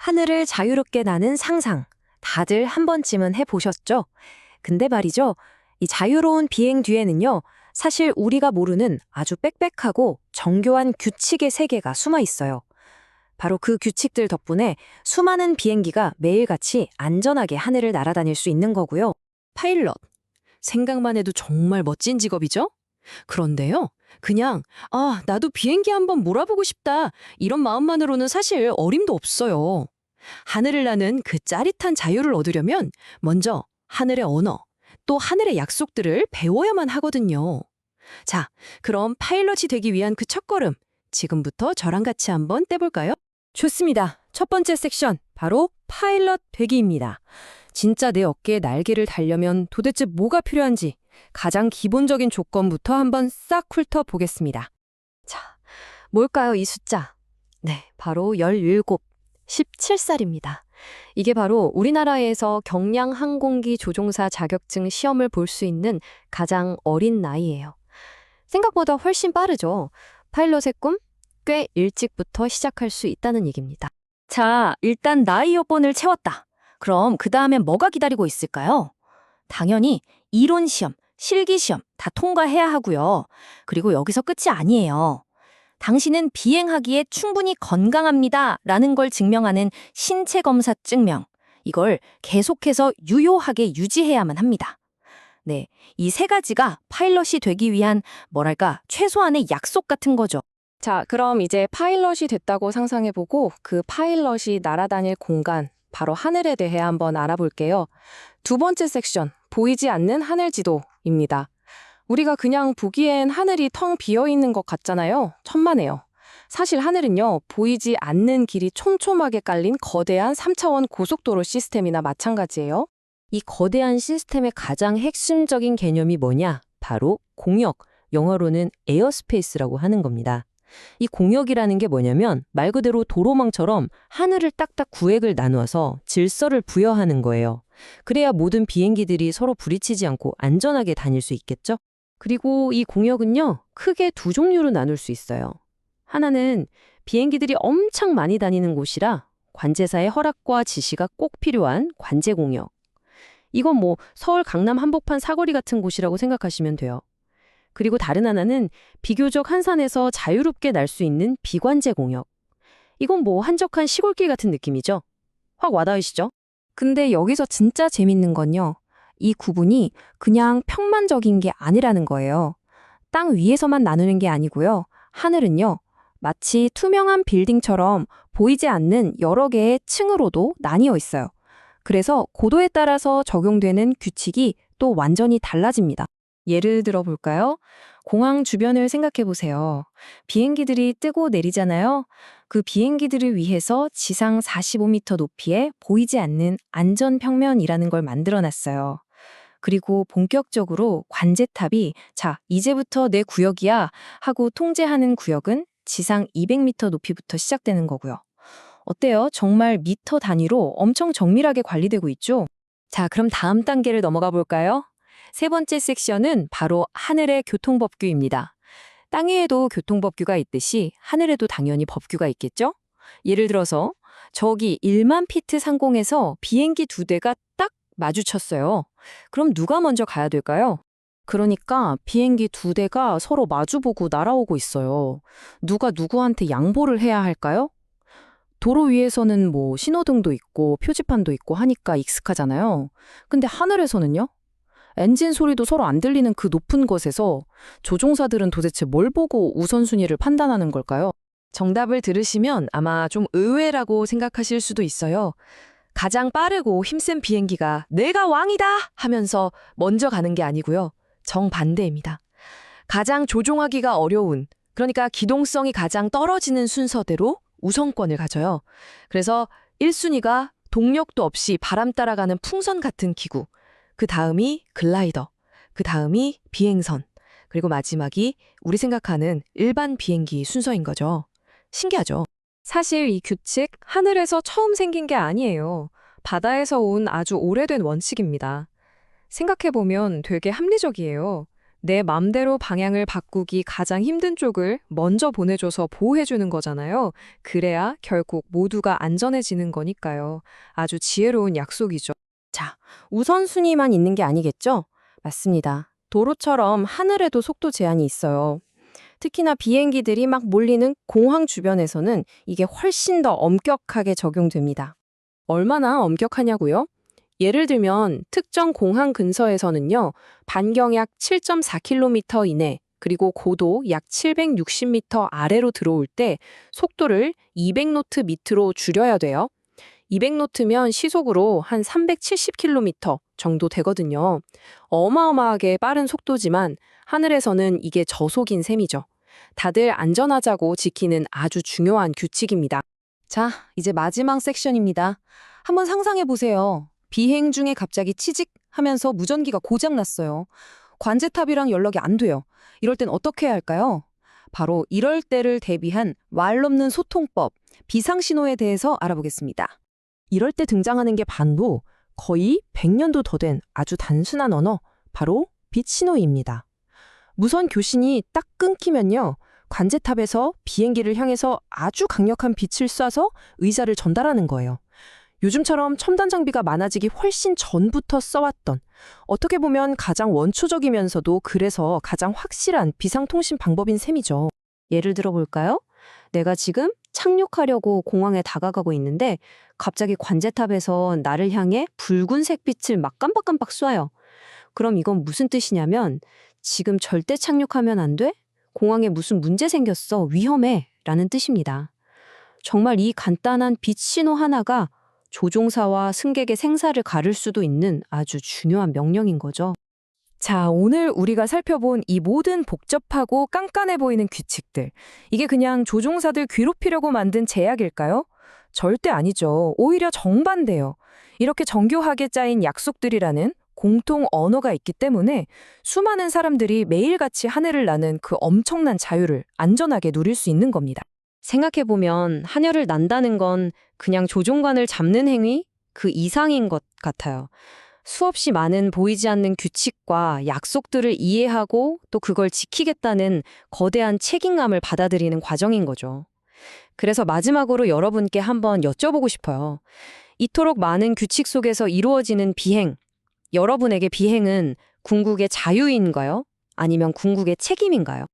하늘을 자유롭게 나는 상상. 다들 한 번쯤은 해보셨죠? 근데 말이죠. 이 자유로운 비행 뒤에는요, 사실 우리가 모르는 아주 빽빽하고 정교한 규칙의 세계가 숨어 있어요. 바로 그 규칙들 덕분에 수많은 비행기가 매일같이 안전하게 하늘을 날아다닐 수 있는 거고요. 파일럿. 생각만 해도 정말 멋진 직업이죠? 그런데요, 그냥, 아, 나도 비행기 한번 몰아보고 싶다. 이런 마음만으로는 사실 어림도 없어요. 하늘을 나는 그 짜릿한 자유를 얻으려면 먼저 하늘의 언어, 또 하늘의 약속들을 배워야만 하거든요. 자, 그럼 파일럿이 되기 위한 그 첫걸음, 지금부터 저랑 같이 한번 떼볼까요? 좋습니다. 첫 번째 섹션, 바로 파일럿 되기입니다. 진짜 내 어깨에 날개를 달려면 도대체 뭐가 필요한지 가장 기본적인 조건부터 한번 싹 훑어 보겠습니다. 자, 뭘까요, 이 숫자? 네, 바로 17, 17살입니다. 이게 바로 우리나라에서 경량 항공기 조종사 자격증 시험을 볼 수 있는 가장 어린 나이예요. 생각보다 훨씬 빠르죠. 파일럿의 꿈? 꽤 일찍부터 시작할 수 있다는 얘기입니다. 자, 일단 나이 여건을 채웠다. 그럼 그 다음엔 뭐가 기다리고 있을까요? 당연히 이론 시험, 실기 시험 다 통과해야 하고요. 그리고 여기서 끝이 아니에요. 당신은 비행하기에 충분히 건강합니다. 라는 걸 증명하는 신체 검사 증명. 이걸 계속해서 유효하게 유지해야만 합니다. 네, 이 세 가지가 파일럿이 되기 위한 뭐랄까 최소한의 약속 같은 거죠. 자, 그럼 이제 파일럿이 됐다고 상상해보고 그 파일럿이 날아다닐 공간, 바로 하늘에 대해 한번 알아볼게요. 두 번째 섹션, 보이지 않는 하늘 지도 입니다. 우리가 그냥 보기엔 하늘이 텅 비어 있는 것 같잖아요. 천만에요. 사실 하늘은요, 보이지 않는 길이 촘촘하게 깔린 거대한 3차원 고속도로 시스템이나 마찬가지예요. 이 거대한 시스템의 가장 핵심적인 개념이 뭐냐? 바로 공역, 영어로는 에어스페이스라고 하는 겁니다. 이 공역이라는 게 뭐냐면 말 그대로 도로망처럼 하늘을 딱딱 구획을 나누어서 질서를 부여하는 거예요. 그래야 모든 비행기들이 서로 부딪히지 않고 안전하게 다닐 수 있겠죠? 그리고 이 공역은요, 크게 두 종류로 나눌 수 있어요. 하나는 비행기들이 엄청 많이 다니는 곳이라 관제사의 허락과 지시가 꼭 필요한 관제 공역. 이건 뭐 서울 강남 한복판 사거리 같은 곳이라고 생각하시면 돼요. 그리고 다른 하나는 비교적 한산에서 자유롭게 날 수 있는 비관제 공역. 이건 뭐 한적한 시골길 같은 느낌이죠. 확 와닿으시죠? 근데 여기서 진짜 재밌는 건요. 이 구분이 그냥 평만적인 게 아니라는 거예요. 땅 위에서만 나누는 게 아니고요. 하늘은요. 마치 투명한 빌딩처럼 보이지 않는 여러 개의 층으로도 나뉘어 있어요. 그래서 고도에 따라서 적용되는 규칙이 또 완전히 달라집니다. 예를 들어 볼까요? 공항 주변을 생각해 보세요. 비행기들이 뜨고 내리잖아요. 그 비행기들을 위해서 지상 45m 높이의 보이지 않는 안전 평면이라는 걸 만들어 놨어요. 그리고 본격적으로 관제탑이 자, 이제부터 내 구역이야 하고 통제하는 구역은 지상 200m 높이부터 시작되는 거고요. 어때요? 정말 미터 단위로 엄청 정밀하게 관리되고 있죠? 자, 그럼 다음 단계를 넘어가 볼까요? 세 번째 섹션은 바로 하늘의 교통법규입니다. 땅 위에도 교통법규가 있듯이 하늘에도 당연히 법규가 있겠죠? 예를 들어서 저기 1만 피트 상공에서 비행기 두 대가 딱 마주쳤어요. 그럼 누가 먼저 가야 될까요? 그러니까 비행기 두 대가 서로 마주보고 날아오고 있어요. 누가 누구한테 양보를 해야 할까요? 도로 위에서는 뭐 신호등도 있고 표지판도 있고 하니까 익숙하잖아요. 근데 하늘에서는요? 엔진 소리도 서로 안 들리는 그 높은 곳에서 조종사들은 도대체 뭘 보고 우선순위를 판단하는 걸까요? 정답을 들으시면 아마 좀 의외라고 생각하실 수도 있어요. 가장 빠르고 힘센 비행기가 내가 왕이다 하면서 먼저 가는 게 아니고요. 정반대입니다. 가장 조종하기가 어려운, 그러니까 기동성이 가장 떨어지는 순서대로 우선권을 가져요. 그래서 1순위가 동력도 없이 바람 따라가는 풍선 같은 기구, 그 다음이 글라이더, 그 다음이 비행선, 그리고 마지막이 우리 생각하는 일반 비행기 순서인 거죠. 신기하죠? 사실 이 규칙 하늘에서 처음 생긴 게 아니에요. 바다에서 온 아주 오래된 원칙입니다. 생각해보면 되게 합리적이에요. 내 맘대로 방향을 바꾸기 가장 힘든 쪽을 먼저 보내줘서 보호해주는 거잖아요. 그래야 결국 모두가 안전해지는 거니까요. 아주 지혜로운 약속이죠. 자, 우선순위만 있는 게 아니겠죠? 맞습니다. 도로처럼 하늘에도 속도 제한이 있어요. 특히나 비행기들이 막 몰리는 공항 주변에서는 이게 훨씬 더 엄격하게 적용됩니다. 얼마나 엄격하냐고요? 예를 들면 특정 공항 근처에서는요, 반경 약 7.4km 이내, 그리고 고도 약 760m 아래로 들어올 때 속도를 200노트 밑으로 줄여야 돼요. 200노트면 시속으로 한 370km 정도 되거든요. 어마어마하게 빠른 속도지만 하늘에서는 이게 저속인 셈이죠. 다들 안전하자고 지키는 아주 중요한 규칙입니다. 자, 이제 마지막 섹션입니다. 한번 상상해 보세요. 비행 중에 갑자기 치직 하면서 무전기가 고장났어요. 관제탑이랑 연락이 안 돼요. 이럴 땐 어떻게 해야 할까요? 바로 이럴 때를 대비한 말 없는 소통법, 비상신호에 대해서 알아보겠습니다. 이럴 때 등장하는 게 반도 거의 100년도 더 된 아주 단순한 언어, 바로 빛신호입니다. 무선 교신이 딱 끊기면요. 관제탑에서 비행기를 향해서 아주 강력한 빛을 쏴서 의자를 전달하는 거예요. 요즘처럼 첨단 장비가 많아지기 훨씬 전부터 써왔던 어떻게 보면 가장 원초적이면서도 그래서 가장 확실한 비상통신 방법인 셈이죠. 예를 들어 볼까요? 내가 지금 착륙하려고 공항에 다가가고 있는데 갑자기 관제탑에서 나를 향해 붉은색 빛을 막 깜빡깜빡 쏴요. 그럼 이건 무슨 뜻이냐면 지금 절대 착륙하면 안 돼? 공항에 무슨 문제 생겼어. 위험해. 라는 뜻입니다. 정말 이 간단한 빛 신호 하나가 조종사와 승객의 생사를 가를 수도 있는 아주 중요한 명령인 거죠. 자, 오늘 우리가 살펴본 이 모든 복잡하고 깐깐해 보이는 규칙들. 이게 그냥 조종사들 괴롭히려고 만든 제약일까요? 절대 아니죠. 오히려 정반대요. 이렇게 정교하게 짜인 약속들이라는 공통 언어가 있기 때문에 수많은 사람들이 매일같이 하늘을 나는 그 엄청난 자유를 안전하게 누릴 수 있는 겁니다. 생각해보면 하늘을 난다는 건 그냥 조종관을 잡는 행위? 그 이상인 것 같아요. 수없이 많은 보이지 않는 규칙과 약속들을 이해하고 또 그걸 지키겠다는 거대한 책임감을 받아들이는 과정인 거죠. 그래서 마지막으로 여러분께 한번 여쭤보고 싶어요. 이토록 많은 규칙 속에서 이루어지는 비행, 여러분에게 비행은 궁극의 자유인가요? 아니면 궁극의 책임인가요?